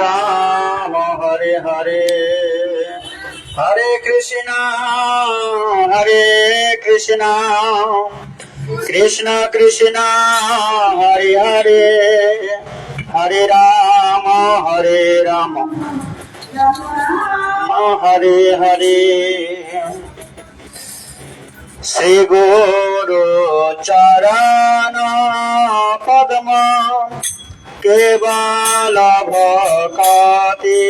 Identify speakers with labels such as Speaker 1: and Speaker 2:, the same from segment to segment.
Speaker 1: রাম হরে হরে হরে কৃষ্ণ হরে কৃষ্ণ কৃষ্ণ কৃষ্ণ হরে হরে হরে রাম হরে রাম হরে হরে শ্রী গুরু চরণ পদ্ম কেবালভকতে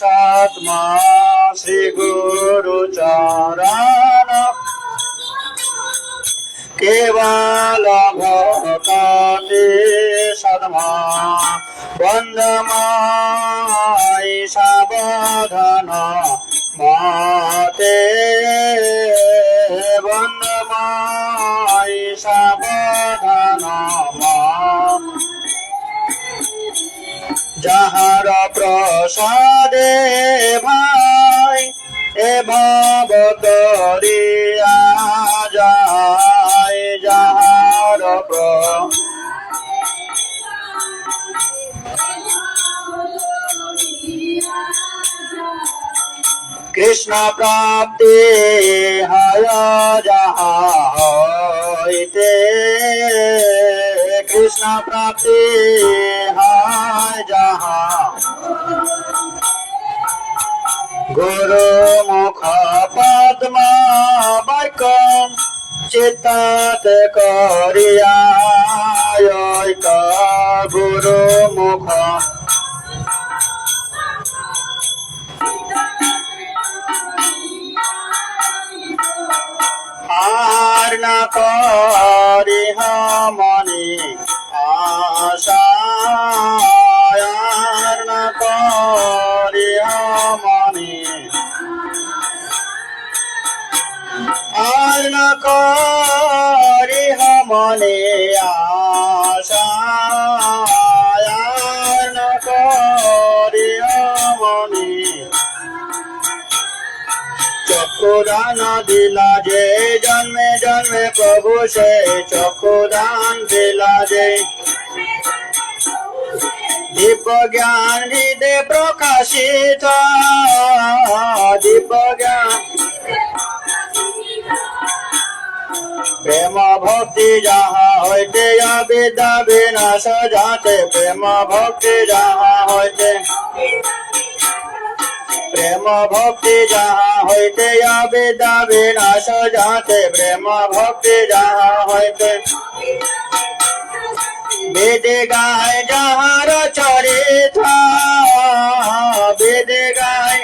Speaker 1: সৎমা শ্রী গুরু চরণ কেবালভকতে সদমা বন্দমাই সাবধান মাতে বন্দমাই সাবধান সাদে ভাই এ ভব যায় যাহার কৃষ্ণ প্রাপ্তি হয় কৃষ্ণ প্রাপ্তি মুখ পদ্মা বাইক চিতাত করিয়া গুরু মুখ আর না করি হামনি আশা চক্ষুদান দিলা যে জন্মে জন্মে প্রভু সে চক্ষুদান দিলা যে দীপ জ্ঞান হৃদে প্রকাশিত দীপ জ্ঞান প্রেম ভক্তি যাহা হইতে বিদ্যা বিনাশ যাতে প্রেম ভক্তি যাহা হইতে প্রেম ভক্তি যাহা হইতে যাবে দাবে নাশ যাতে প্রেম ভক্তি যাহা হইতে বেদে গায় যাহার চরিত বেদে গায়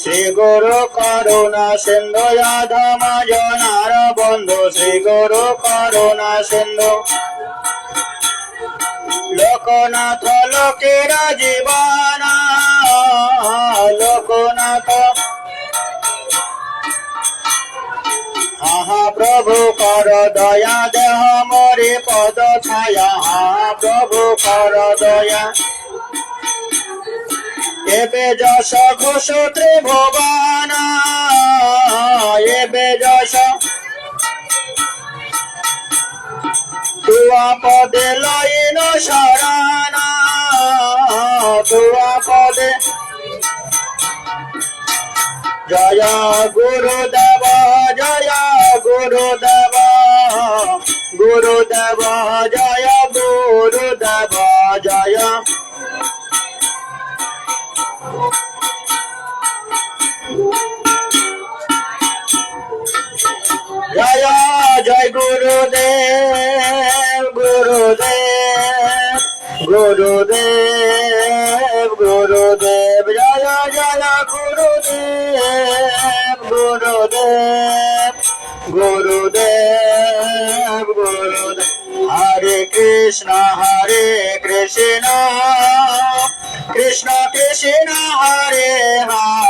Speaker 1: শ্রী গুরু করুণা সিন্ধু যাধ মজনার বন্ধু শ্রী গুরু করুণা সিন্ধু লোকনাথ লোকের জীবন লোকনাথ হাহা প্রভু কর দয়া দেহ মরে পদ ছায়া হাহা প্রভু কর দয়া এবে যশ ঘোষ ত্রিভুবন এবে যশ ভুয়া পদে লইন শরণা ভুয়া পদে জয় গুরুদেব জয় গুরুদেব গুরুদেব জয় গুরুদেব গুরুদেব হরে কৃষ্ণ হরে কৃষ্ণ কৃষ্ণ কৃষ্ণ হরে হরে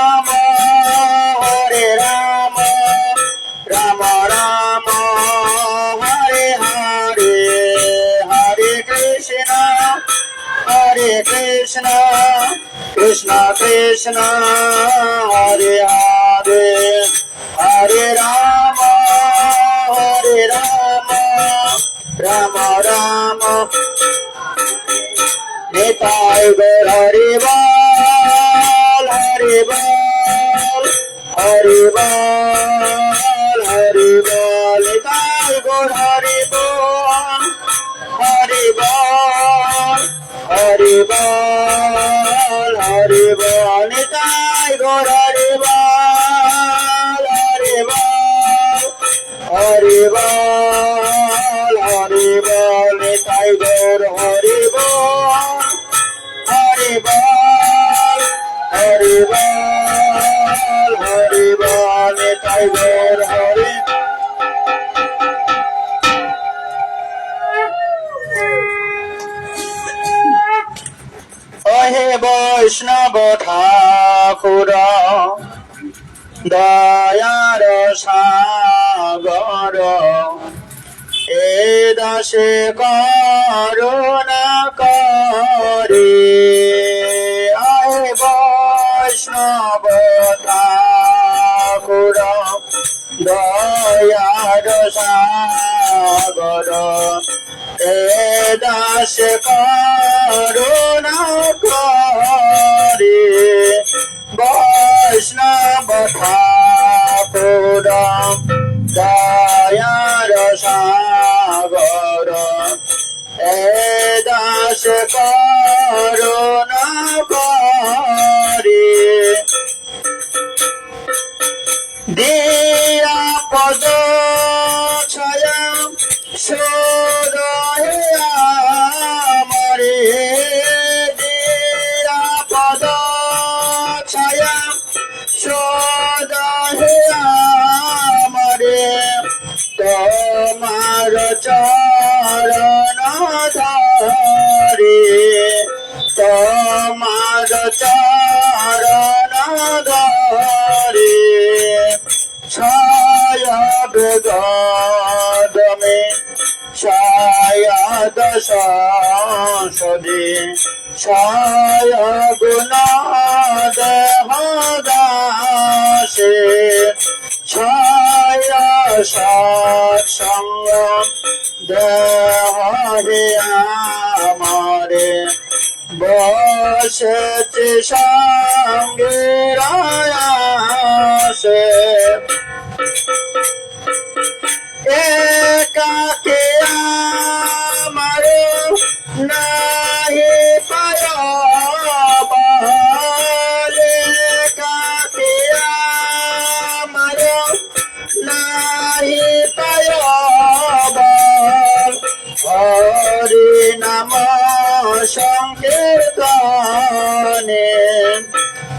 Speaker 1: कृष्ण कृष्णा कृष्ण हरे हरे हरे राम हरे राम राम राम नेताय गौर हरे बाल हरे बाल हरे बाल হরি বল হরি বল তাই গৌর হরি বল হরি বল হরি বল হরি বল তাই গৌর হরি অহে বৈষ্ণব ঠাকুর দয়ার সা কর এ দাসে করুণা করে বৈষ্ণব ঠাকুর দয়ার সাগর এ দাস করে বৈষ্ণব ঠাকুর করুণা করে দিয়া পদ ছয় সংসদে ছায় গুণা দেহদাসে ছায় সৎসঙ্গ দেহরে আমারে বসেছে সঙ্গে রায়াসে এ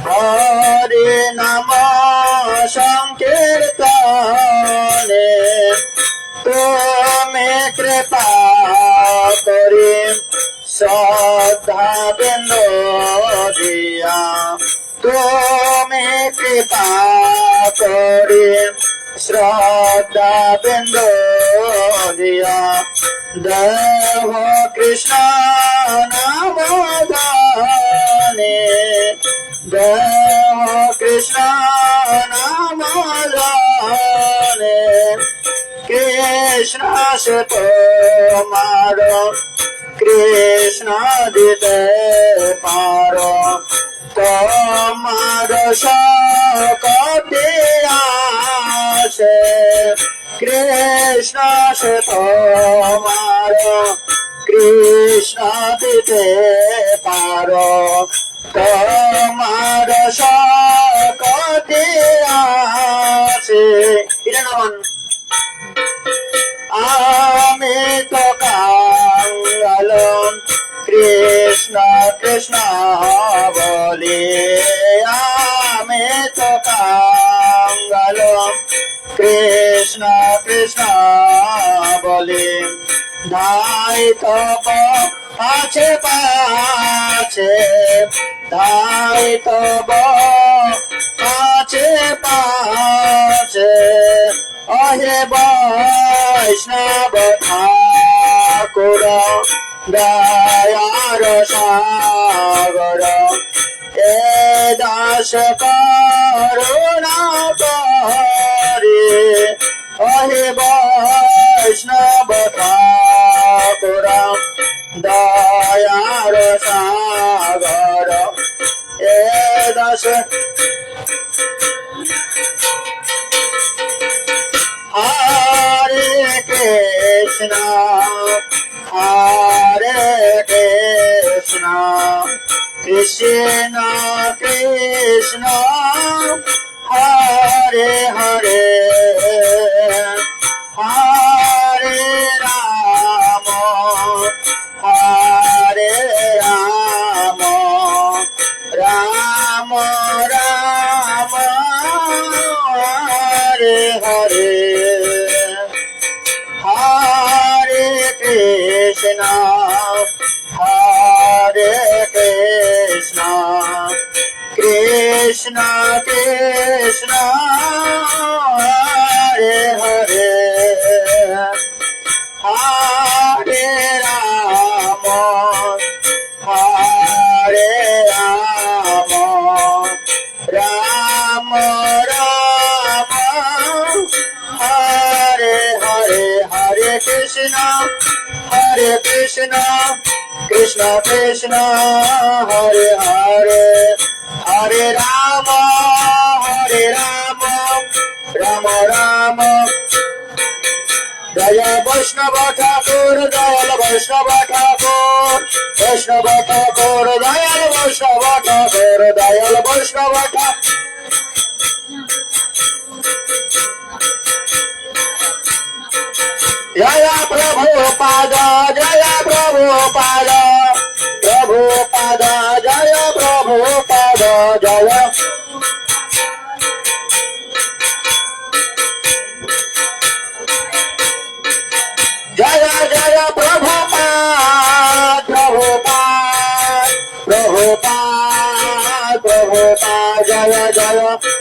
Speaker 1: হরে নাম সংকীর্তনে তুমি কৃপা করি শ্রদ্ধা বৃন্দ দিয়া তুমি কৃপা করি শ্রদ্ধা বৃন্দ দিয়া দেহ কৃষ্ণ নাম দানে Jai Krishna Namalane Krishna Sato Maro Krishna Dite Paro Tomaro Shakati Ashe Krishna Sato Maro Krishna Dite Paro Tomaro তোমার সকতে আছে আমি তো কালম কৃষ্ণ কৃষ্ণ বলে আমি তো কালম কৃষ্ণ কৃষ্ণ বলে দাই তব আছে পাছে দাই তব আছে পাছে অহে বৈষ্ণব ঠাকুর দয়ার সাগর এ দাস করুণা করে অহে বৈষ্ণব ঠাকুর সাগর এ দাস Hare Hare কৃষ্ণ হরে কৃষ্ণ কৃষ্ণ কৃষ্ণ হরে হরে হরে রাম হরে রাম রাম রাম জয় বৈষ্ণব ঠাকুর দয়াল বৈষ্ণব ঠাকুর বৈষ্ণব ঠাকুর দয়াল বৈষ্ণব ঠাকুর দয়াল বৈষ্ণব ঠাকুর जय प्रभु पाद जय प्रभु पाद प्रभु पाद जय प्रभु पाद जय जय जय प्रभु पाद प्रभु पाद प्रभु पाद प्रभु पाद जय जय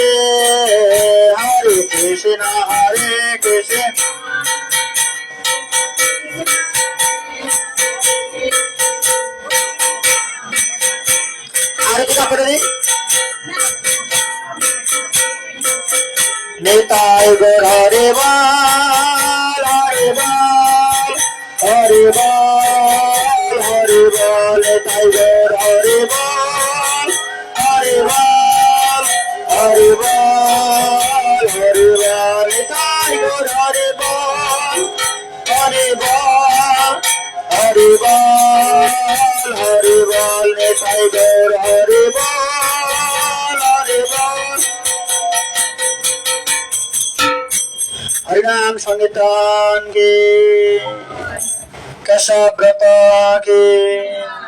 Speaker 1: Hare Krishna, Hare Krishna. आरती का पढ़ नेताय गौर हरे वाह তাই দৌড় হরে বল হরে বল হরিনাম সংগীতন গে কেশব ব্রত গে